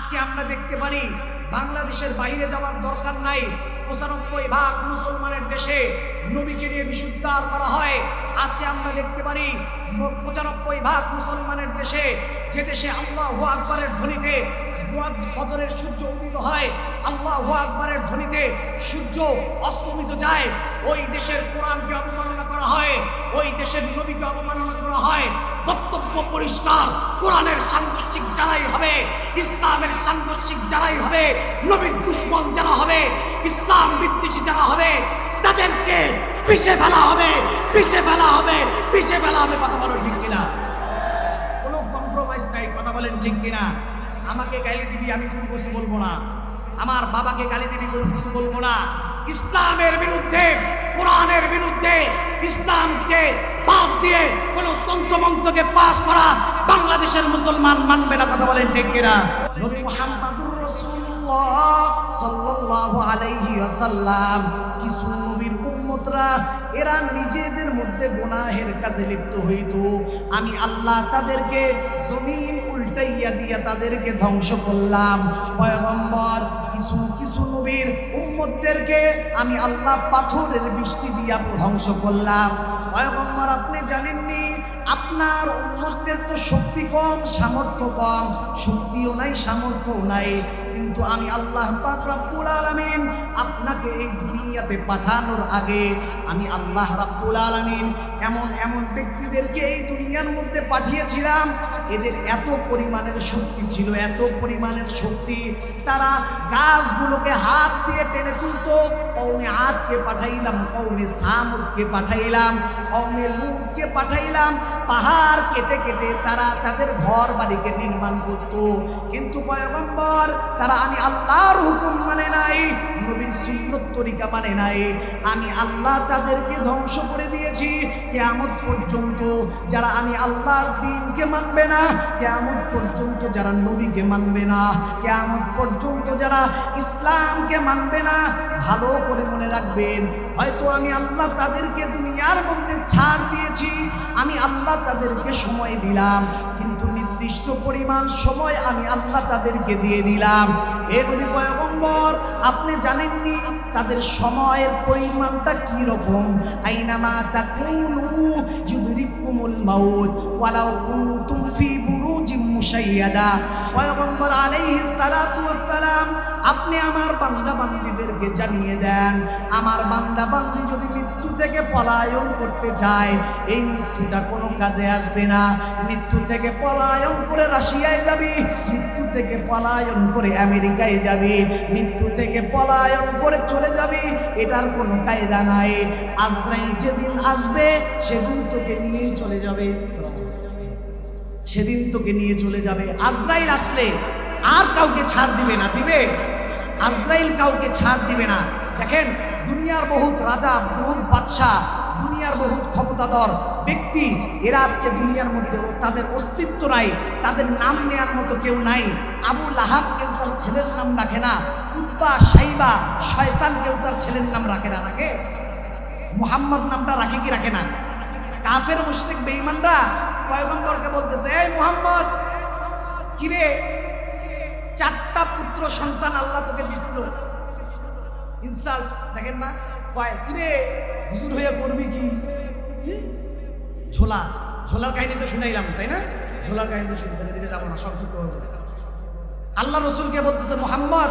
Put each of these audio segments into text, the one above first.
আজকে আমরা দেখতে পারি বাংলাদেশের বাইরে যাওয়ার দরকার নাই। পঁচানব্বই ভাগ মুসলমানের দেশে নবীকে নিয়ে বিশুদ্ধার করা হয়। আজকে আমরা দেখতে পারি পঁচানব্বই ভাগ মুসলমানের দেশে যে দেশে আল্লাহ আকবরের ধ্বনিতে ফজরের সূর্য উদিত হয়, আল্লাহ আকবরের ধ্বনিতে সূর্য অস্তমিত যায়। ওই দেশের কোরআনকে অবমাননা করা হয়, ওই দেশের নবীকে অবমাননা করা হয়। বক্তব্য পরিষ্কার কোরআনের সাংঘর্ষিক যারাই হবে, ইসলামের সাংঘর্ষিক যারাই হবে, নবীর দুশ্মন যারা হবে, ইসলাম বিদ্বেষী যারা হবে, তাদেরকে পিছে ফেলা হবে পিছে ফেলা হবে পিছে ফেলা হবে। কথা বলো ঠিক কিনা? কোনো কম্প্রোমাইজ নাই, কথা বলেন ঠিক কিনা? আমাকে গালি দিবি, আমি কোনো কিছু বলব না। আমার বাবাকে গালি দিবি, কোনো কিছু বলব না। ইসলামের বিরুদ্ধে, কোরআনের বিরুদ্ধে, ইসলামকে বাদ দিয়ে কোনো তন্ত্রমন্ত্রকে পাশ করা বাংলাদেশের মুসলমান মানবে না, কথা বলেন ঠিক কিনা? নবী মুহাম্মাদুর রাসূলুল্লাহ সাল্লাল্লাহু আলাইহি ওয়াসাল্লাম, কিছু নবীর উম্মতরা, এরা নিজেদের মধ্যে গুনাহের কাজে লিপ্ত হইত। আমি আল্লাহ তাদেরকে জমিন উল্টাইয়া দিয়া তাদেরকে ধ্বংস করলাম। পয়গম্বর, কিছু কিছু নবীর উম্মতদেরকে আমি আল্লাহ পাথরের বৃষ্টি দিয়া ধ্বংস করলাম। পয়গম্বর, আপনি জানেননি, আপনার উন্মতদের তো শক্তি কম, সামর্থ্য কম, শক্তিও নাই, সামর্থ্যও নাই, কিন্তু আমি আল্লাহ পাক রাব্বুল আলামিন আপনাকে এই দুনিয়াতে পাঠানোর আগে আমি আল্লাহ রাব্বুল আলামিন এমন এমন ব্যক্তিদেরকে এই দুনিয়ার মধ্যে পাঠিয়েছিলাম এদের এত পরিমাণের শক্তি ছিল, এত পরিমাণের শক্তি, তারা গাছগুলোকে হাত দিয়ে টেনে তুলতো। কৌমে আদকে পাঠাইলাম কৌমে সামুদকে পাঠাইলাম কৌমে লুটকে পাঠাইলাম। পাহাড় কেটে কেটে তারা তাদের ঘর বাড়িকে নির্মাণ করত। কিন্তু পয়গম্বর, তারা আমি আল্লাহর হুকুম মানে নাই। নবীর সুন্নত তরিকা মানে নাই। আমি আল্লাহ তাদেরকে ধ্বংস করে দিয়েছি। কেয়ামত পর্যন্ত যারা আমি আল্লাহর দিনকে মানবে না, কেয়ামত পর্যন্ত যারা নবীকে মানবে না, কেয়ামত পর্যন্ত যারা ইসলামকে মানবে না, ভালো করে মনে রাখবেন, হয়তো আমি আল্লাহ তাদেরকে দুনিয়ার মধ্যে ছাড় দিয়েছি, আমি আল্লাহ তাদেরকে সময় দিলাম, কিন্তু নির্দিষ্ট পরিমাণ সময় আমি আল্লাহ তাদেরকে দিয়ে দিলাম। এগুলি পয়গম্বর আপনি জানেননি তাদের সময়ের পরিমাণটা কি রকম আইনামা তাকুনু ইউদরিকুমুল মাউত, ওয়ালাউ কুনতুম ফি বুরুজিম মুশাইয়াদা। পয়গম্বর আলাইহিস সালাতু ওয়াস সালাম আপনি আমার বান্দা বান্দিদেরকে জানিয়ে দেন, আমার বান্দা বান্দি যদি মৃত্যু থেকে পলায়ন করতে চায়, এই মৃত্যুটা কোনো কাজে আসবে না। মৃত্যু থেকে পলায়ন করে রাশিয়ায় যাবি থেকে পলায়ন করে আমেরিকায় যাবি, মৃত্যু থেকে পলায়ন করে চলে যাবি, এটার কোনো কায়দা নাই। আজরাইল যেদিন আসবে, সেদিন তোকে নিয়ে চলে যাবে। সেদিন তোকে নিয়ে চলে যাবে। আজরাইল আসলে আর কাউকে ছাড় দিবে না, দিবে? আজরাইল কাউকে ছাড় দিবে না। দেখেন, দুনিয়ার বহুত রাজা, বহুত বাদশাহ দুনিয়ার বহুত ক্ষমতাধর ব্যক্তি, এরা আজকে দুনিয়ার মধ্যে তাদের অস্তিত্ব নাই, তাদের নাম নেয়ার মতো কেউ নাই। আবু লাহাব কেউ তার ছেলের নাম রাখে না উদ্বা সাইবা শয়তান কেউ তার ছেলের নাম রাখে না, রাখে? মুহাম্মদ নামটা রাখে কি রাখে না? কাফের, মুশরিক, বেঈমানরা পয়গম্বরকে বলতেছে, এই মুহাম্মদ, কিরে? চারটা পুত্র সন্তান আল্লাহ তোকে দিছিল। ইনসাল্ট দেখেন না? কয়, কিরে? হুজুর হয়ে করবি কি? ঝোলা, ঝোলার কাহিনী তো শুনাইলাম, তাই না? ঝোলার কাহিনী তো শুনছেন, এদিকে যাব না, সংক্ষিপ্ত হয়ে আল্লাহ রসুলকে বলতেছে, মোহাম্মদ,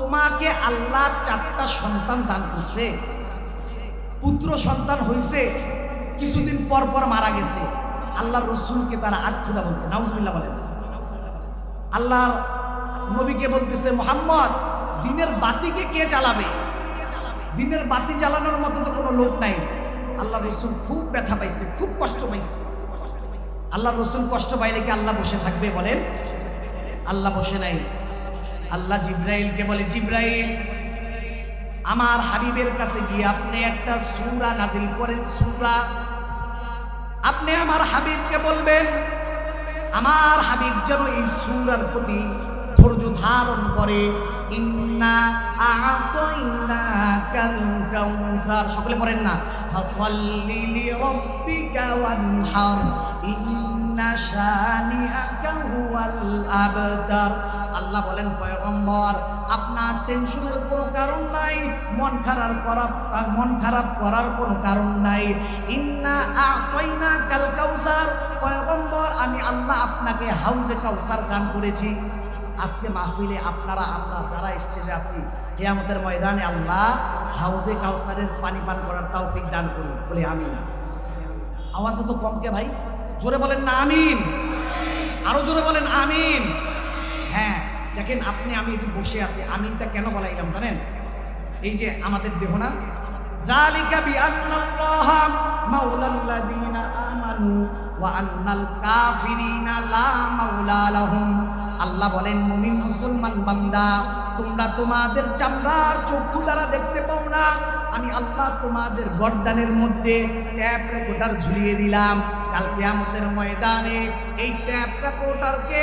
তোমাকে আল্লাহ চারটা সন্তান দান করছে। পুত্র সন্তান হইছে, কিছুদিন পর পর মারা গেছে। আল্লাহর রসুলকে তারা আটখুদা বলছে, নাউজবিল্লাহ বলেন। আল্লাহর নবীকে বলতেছে, মোহাম্মদ, দিনের বাতিকে কে জ্বালাবে? দিনের বাতি জ্বালানোর মতো তো কোনো লোক নাই। আল্লাহ রসুল খুব ব্যথা পাইছে, খুব কষ্ট পাইছে। আল্লাহ রসুল কষ্ট পাইলে কি আল্লাহ বসে থাকবে বলেন? আল্লাহ বসে নাই। আল্লাহ জিব্রাইলকে বলে, জিব্রাইল, আমার হাবিবের কাছে গিয়ে আপনি একটা সুরা নাজিল করেন, সুরা। আপনি আমার হাবিবকে বলবেন, আমার হাবিব যেন এই সূরার প্রতি ধৈর্য ধারণ করে। ইন্না আ'তাইনাকাল সকলে পড়েন না? ফাসাল্লি লিরাব্বিকা ওয়ানহার। ইন্না শানিআকা হুয়াল আবতার আল্লাহ বলেন, পয়গম্বর, আপনার টেনশনের কোনো কারণ নাই, মন খারাপ করা মন খারাপ করার কোনো কারণ নাই। ইন্না আতাইনা কাল কাউসার পয়গম্বর, আমি আল্লাহ আপনাকে হাউজে কাউসার দান করেছি। আজকে মাহফিলে আপনারা আমরা যারা স্টেজে আছি কেয়ামতের ময়দানে আল্লাহ হাউজে কাউসারের পানি পান করার তৌফিক দান করুন বলে আমিন আওয়াজ তো কম কে ভাই জোরে বলেন না আমিন আরো জোরে বলেন আমিন হ্যাঁ দেখেন আপনি আমি এই যে বসে আছি আমিনটা কেন বলাইলাম জানেন এই যে আমাদের দেহ না ذلك بأن الله مولى الذين آمنوا وأن الكافرين لا مولى لهم আল্লাহ বলেন, মুমিন মুসলমান বান্দা, তোমরা তোমাদের চামড়ার চক্ষু দ্বারা দেখতে পাও না। আমি আল্লাহ তোমাদের গর্দানের মধ্যে ট্যাপ রেকর্ডার ঝুলিয়ে দিলাম। কাল কিয়ামতের ময়দানে এই ট্যাপ রেকর্ডারকে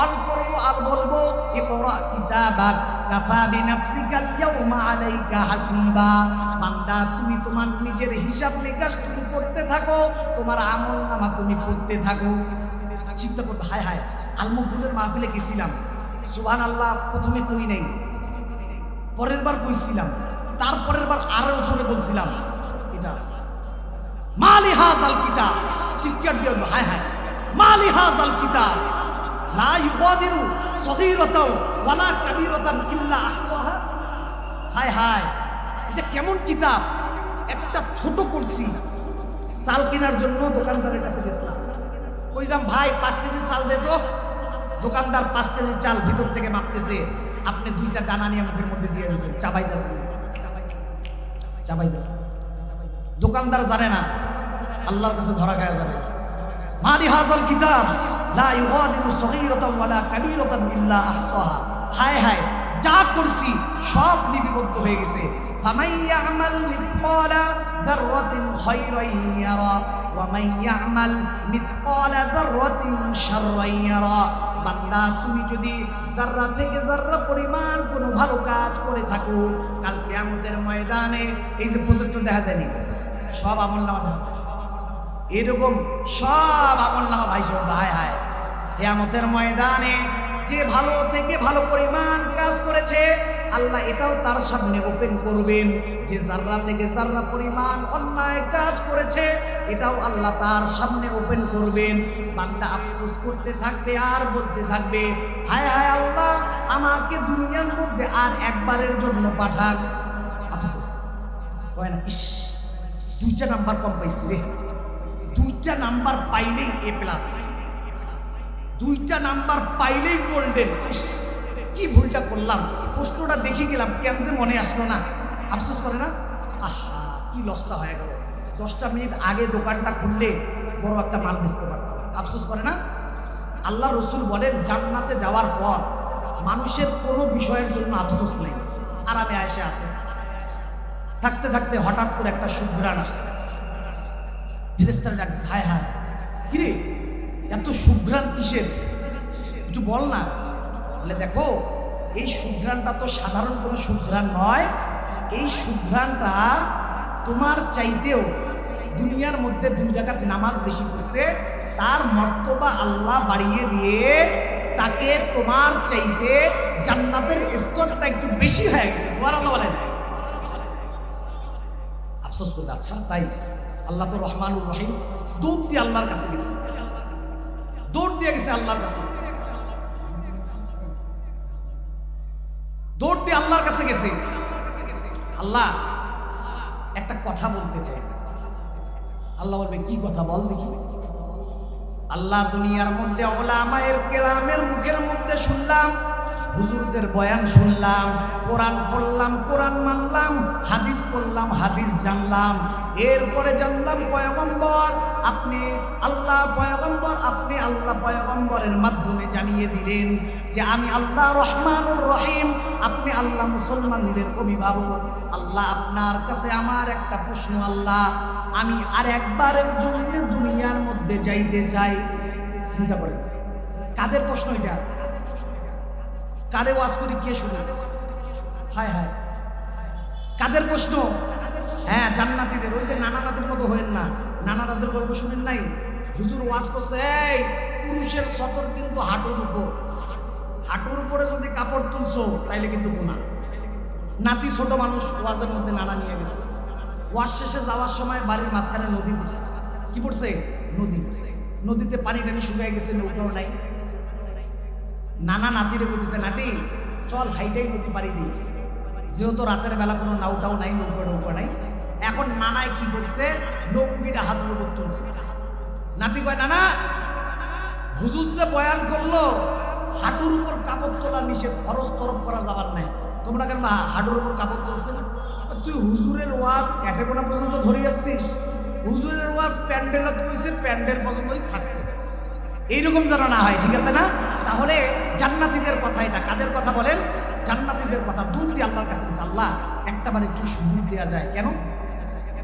অন করব আর বলব, ইকরা কিতাবাক কাফা বিনাফসিকাল ইয়াউমা আলাইকা হাসিবা। বান্দা, তুমি তোমার নিজের হিসাব নিকাশ তুমি করতে থাকো, তোমার আমল নামা তুমি করতে থাকো। চিন্তা করতে হায় হায় আলমগুলের মাহফিলে গেছিলাম। সুহান আল্লাহ প্রথমে কই নেই। পরের বার কইছিলাম। তারপরের বার আরও জোরে বলছিলাম এটা। মালি হাজাল কিতাব। চিৎকার দিয়ে হায় হায়, মালি হাজাল কিতাব। লা ইউগাদিরু সগীরাতাও ওয়ালা কাবীরাতান ইল্লা আহসাহা। হায় হায়, এটা কেমন কিতাব? একটা ছোট করছি চাল কেনার জন্য দোকানদারের কাছে গেছিলাম। কইলাম ভাই, পাঁচ কেজি চাল দে তো। দোকানদার পাঁচ কেজি চাল ভিতর থেকে মাপতেছে, আপনি দুইটা দানা নিয়ে মুখের মধ্যে দিয়ে দিয়েছেন। চাবাইতেছেন চাবাইতেছেন দোকানদার জানে না, আল্লাহর কাছে ধরা খাওয়া যাবে। মালি হাজাল কিতাব, লা ইউগাদিরু সগীরাতাও ওয়ালা কাবীরাতান ইল্লা আহসাহা। হায় হায়, যা করছি সব লিপিবদ্ধ হয়ে গেছে। ফামান ইয়ামাল মিথকালা দাররাতিন খায়রান ওয়া মান ইয়ামাল মিথকালা দাররাতিন শাররান ইয়ারা বান্দা, তুমি যদি জাররা থেকে জাররা পরিমাণ কোনো ভালো কাজ করে থাকো, কাল কিয়ামতের ময়দানে, এই যে প্রজেক্টর দেখা যায়নি সব আমল নামা এরকম সব আমল নামা ভাই সব হায় হায়। কেয়ামতের ময়দানে যে ভালো থেকে ভালো পরিমাণ কাজ করেছে আল্লাহ এটাও তার সামনে ওপেন করবেন যে জাররা থেকে জাররা পরিমাণ অন্যায় কাজ করেছে, এটাও আল্লাহ তার সামনে ওপেন করবেন। বান্দা আফসোস করতে থাকবে, আর বলতে থাকবে, হায় হায় আল্লাহ, আমাকে দুনিয়ার মধ্যে আর একবারের জন্য পাঠান। আফসোস। কয় না, ইস, দুইটা নাম্বার কম পাইছি রে। দুইটা নাম্বার পাইলেই এ প্লাস দুইটা নাম্বার পাইলেই গোল্ডেন কি ভুলটা করলাম? প্রশ্নটা দেখে গেলাম, কেন যে মনে আসলো না? আফসোস করে না? আহা, কি লসটা হয়ে গেল। দশটা মিনিট আগে দোকানটা খুললে বড় একটা মাল বেচতে পারতাম। আফসোস করে না? আল্লাহ রসুল বলেন, জান্নাতে যাওয়ার পর মানুষের কোনো বিষয়ের জন্য আফসোস নেই। আরামে আয়সে আসে থাকতে থাকতে হঠাৎ করে একটা সুঘ্রাণ আসছে। ফেরেস্তারা ডাকছে, হায় হায়। কিরে, এত সুঘ্রাণ কিসের? কিছু বল না। বলে দেখো, এই সুঘ্রাণটা তো সাধারণ কোনো সুঘ্রাণ নয়। এই সুঘ্রাণটা তোমার চাইতেও দুনিয়ার মধ্যে দুই জায়গার নামাজ বেশি করছে তার মর্তবা আল্লাহ বাড়িয়ে দিয়ে তাকে তোমার চাইতে জান্নাতের স্তরটা একটু বেশি হয়ে গেছে। বলেন। আফসোস করবে আচ্ছা তাই আল্লাহ তো রহমানুর রহিম। দৌড় দিয়ে আল্লাহর কাছে গেছে। দৌড় দিয়ে গেছে আল্লাহর কাছে। দৌড় দিয়ে আল্লাহর কাছে গেছে। আল্লাহ, একটা কথা বলতে চাই। আল্লাহ বলবে, কি কথা বল দেখি। আল্লাহ দুনিয়ার মধ্যে ওলামায়ের কেরামের মুখের মধ্যে শুনলাম হুজুরদের বয়ান শুনলাম, কোরআন পড়লাম, কোরআন মানলাম, হাদিস পড়লাম, হাদিস জানলাম। এরপরে জানলাম, পয়গম্বর, আপনি আল্লাহ পয়গম্বর, আপনি আল্লাহ পয়গম্বরের মাধ্যমে জানিয়ে দিলেন যে আমি আল্লাহ রহমানুর রহিম, আপনি আল্লাহ মুসলমানদের অভিভাবক। আল্লাহ আপনার কাছে আমার একটা প্রশ্ন, আল্লাহ, আমি আর একবারের জন্য দুনিয়ার মধ্যে যাইতে চাই। চিন্তা করেন, কাদের প্রশ্ন এটা? কারে ওয়াজ করি, কে শুনে? হায় হায়। কাদের প্রশ্ন? হ্যাঁ জান্নাতীদের। ওই যে নানা নাদের মতো হয়েন না। নানা নাদের গল্প শুনেন নাই? হুজুর ওয়াজ করছে, এই, পুরুষের সতর কিন্তু হাঁটুর উপর। হাঁটুর উপরে যদি কাপড় তুলছো, তাইলে কিন্তু গুণা নাতি ছোট মানুষ ওয়াজের মধ্যে নানা নিয়ে গেছে। ওয়াজ শেষে যাওয়ার সময় বাড়ির মাঝখানে নদী পড়ছে। কি পড়ছে? নদী। নদীতে পানি টানি শুকিয়ে গেছে, নৌকাও নাই। নানা নাতিরে বলতেছে নাটি চল হাইটাই নদী পাড়ি দিই। যেহেতু রাতের বেলা কোনো নাউটাও নাই, নৌকা নৌকা নাই, এখন নানায় কি করছে নৌকিটা হাতের উপর তুলছে নাতি কয়, নানা, হুজুর যে বয়ান করল, হাঁটুর উপর কাপড় তোলা নিষেধ খরচ তরফ করা যাবার নাই। তোমরা কেন হাঁটুর উপর কাপড় তুলছে? তুই হুজুরের ওয়াজ এটেকোনা পর্যন্ত ধরে আসছিস? হুজুরের ওয়াজ প্যান্ডেল তুইছে প্যান্ডেল পর্যন্তই থাকবে। এইরকম যেন না হয়, ঠিক আছে না? তাহলে জান্নাতিদের কথা এটা। কাদের কথা বলেন? জান্নাতিদের কথা। দূর দিয়ে আল্লাহর কাছে আল্লাহ, একটা বার একটু সুযোগ দেওয়া যায়। কেন?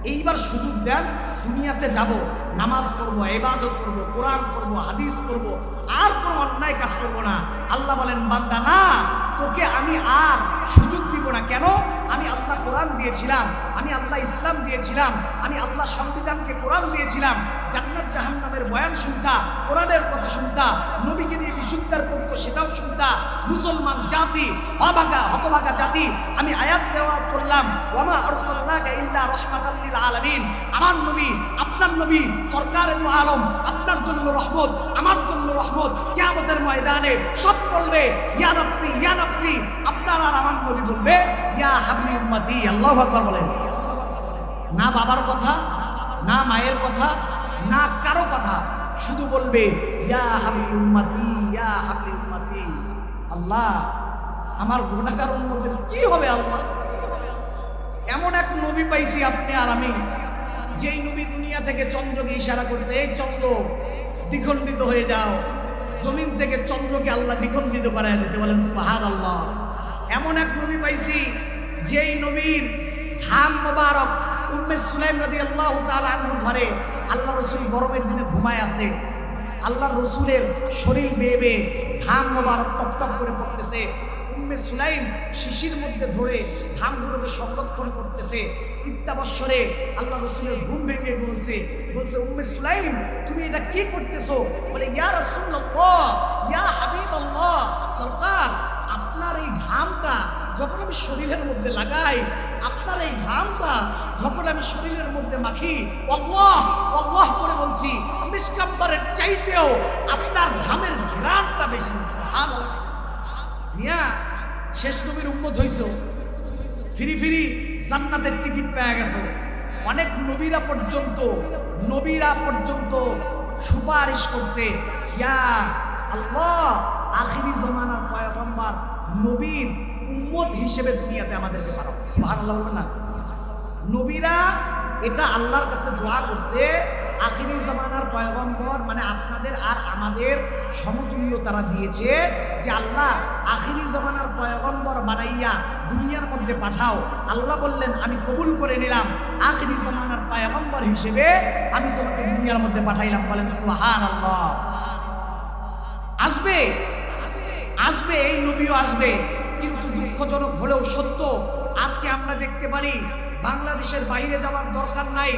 এইবার সুযোগ দেন, দুনিয়াতে যাব, নামাজ পড়ব এবাদত করব, কোরআন পড়ব, হাদিস পড়ব, আর কোনো অন্যায় কাজ করব না। আল্লাহ বলেন, বান্দা, না তোকে আমি আর সুযোগ দিব না। কেন? আমি আল্লাহ কোরআন দিয়েছিলাম, আমি আল্লাহ ইসলাম দিয়েছিলাম, আমি আল্লাহ সংবিধানকে কোরআন দিয়েছিলাম। জান্নাত জাহান্নামের বয়ান শুনতা, কোরআনের কথা শুনতা, নবীকে নিয়ে বিশুদ্ধার করতো সেটাও শুনতা। মুসলমান জাতি, হবাগা, হতভাগা জাতি, আমি আয়াত দেওয়া করলাম ইল্লা রাহমাতাল লিল আলামিন। আমার নবী, আপনার নবী, সরকারে দু আলম, আপনার জন্য রহমত, আমার জন্য রহমত। কিয়ামতের ময়দানে সব বলবে, ইয়া নফসি উম্মতি আল্লাহু আকবার বলেন, না বাবার কথা, না মায়ের কথা, না কারও কথা, শুধু বলবে, ইয়া ইয়া আল্লাহ, আমার গুণাগার উন্মতের কি হবে আল্লাহ? এমন এক নবী পাইছি আপনি আর আমি, যেই নবী দুনিয়া থেকে চন্দ্রকে ইশারা করছে, এই চন্দ্র, দ্বিখণ্ডিত হয়ে যাও। জমিন থেকে চন্দ্রকে আল্লাহ দ্বিখণ্ডিত করাই দিয়েছে বলেন সুহান আল্লাহ এমন এক নবী পাইছি যেই নবীর হাম মোবারক উম্মে সুলাইম নদী আল্লাহ তালুর ঘরে আল্লাহ রসুল গরমের দিনে ঘুমায় আছে আল্লাহ রসুলের শরীর বেয়ে বেয়ে ঘাম মোবারক টপ টপ করে পড়তেছে। উম্মে সুলাইম শিশির মধ্যে ধরে ঘামগুলোকে সংরক্ষণ করতেছে। ইত্যাবৎসরে আল্লাহ রসুলের ঘুম ভেঙে বলছে বলছে, উম্মে সুলাইম, তুমি এটা কি করতেছো? বলে, ইয়া রসুল ইয়া হাবিব সরকার, আপনার এই ঘামটা যখন আমি শরীরের মধ্যে লাগাই, আপনার এই ঘামটা যখন আমি শরীরের মধ্যে মাখি, আল্লাহ আল্লাহ করে বলছি, মিসকাম্বারের চাইতেও আপনার ঘামের ঘেরানটা বেশি। ভালো মিয়া, শেষ নবীর উন্মত হইছ? ফিরি ফিরি জান্নাতের টিকিট পেয়ে গেছে। অনেক নবীরা পর্যন্ত নবীরা পর্যন্ত সুপারিশ করছে, ইয়া আল্লাহ, আখিরি জমানার পয়গম্বর নবীর উম্মত হিসেবে দুনিয়াতে আমাদেরকে পাঠাও। না? নবীরা এটা আল্লাহর কাছে দোয়া করছে, আখিরি জামানার পয়গম্বর মানে আপনাদের আর আমাদের সমতুল্য তারা দিয়েছে যে আল্লাহ আখিরি জামানার পয়গম্বর বানাইয়া দুনিয়ার মধ্যে পাঠাও। আল্লাহ বললেন, আমি কবুল করে নিলাম আখিরি জামানার পয়গম্বর হিসেবে, আমি তোমাকে দুনিয়ার মধ্যে পাঠাইলাম। বলেন সুহান আল্লাহ আসবে? আসবে, এই নবীও আসবে। কিন্তু দুঃখজনক হলেও সত্য। আজকে আমরা দেখতে পারি বাংলাদেশের বাইরে যাওয়ার দরকার নাই।